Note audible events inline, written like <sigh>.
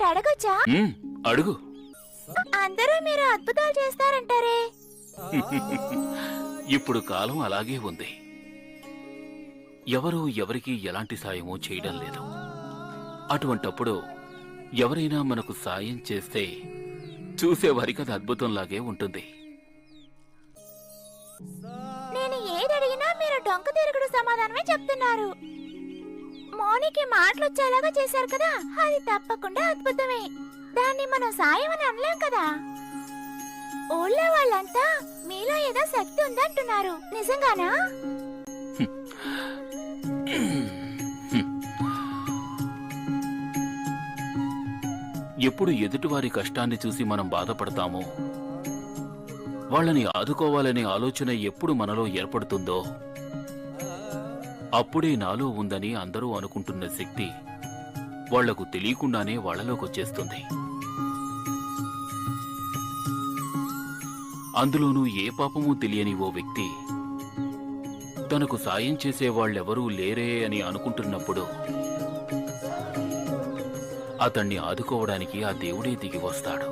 ఒకటి అడగొచ్చా? అడుగు. అందరూ మీరు అద్భుతాలు చేస్తారంటారే. <laughs> ఇప్పుడు కాలం అలాగే ఉంది. ఎవరూ ఎవరికీ ఎలాంటి సాయమూ చేయడం లేదు. అటువంటప్పుడు ఎవరైనా మనకు సాయం చేస్తే చూసేవారికి అది అద్భుతంలాగే ఉంటుంది. నేను ఏది అడిగినా మీరు డొంక తిరుగుడు సమాధానమే చెప్తున్నారు. మౌనికి మాటలు వచ్చేలాగా చేశారు కదా? అది తప్పకుండా అద్భుతమే. దాన్ని మనం సాయం అని అనలేం కదా? ఊళ్ళో వాళ్ళంతా మీలో ఏదో శక్తి ఉందంటున్నారు. నిజంగానా? ఎప్పుడు ఎదుటివారి కష్టాన్ని చూసి మనం బాధపడతామో వాళ్ళని ఆదుకోవాలనే ఆలోచన ఎప్పుడు మనలో ఏర్పడుతుందో అప్పుడే నాలో ఉందని అందరూ అనుకుంటున్న శక్తి వాళ్ళకు తెలియకుండానే వాళ్ళలోకొచ్చేస్తుంది అందులోనూ ఏ పాపమూ తెలియని ఓ వ్యక్తి తనకు సాయం చేసే వాళ్ళెవరూ లేరే అని అనుకుంటున్నప్పుడు అతన్ని ఆదుకోవడానికి ఆ దేవుడే దిగి వస్తాడు.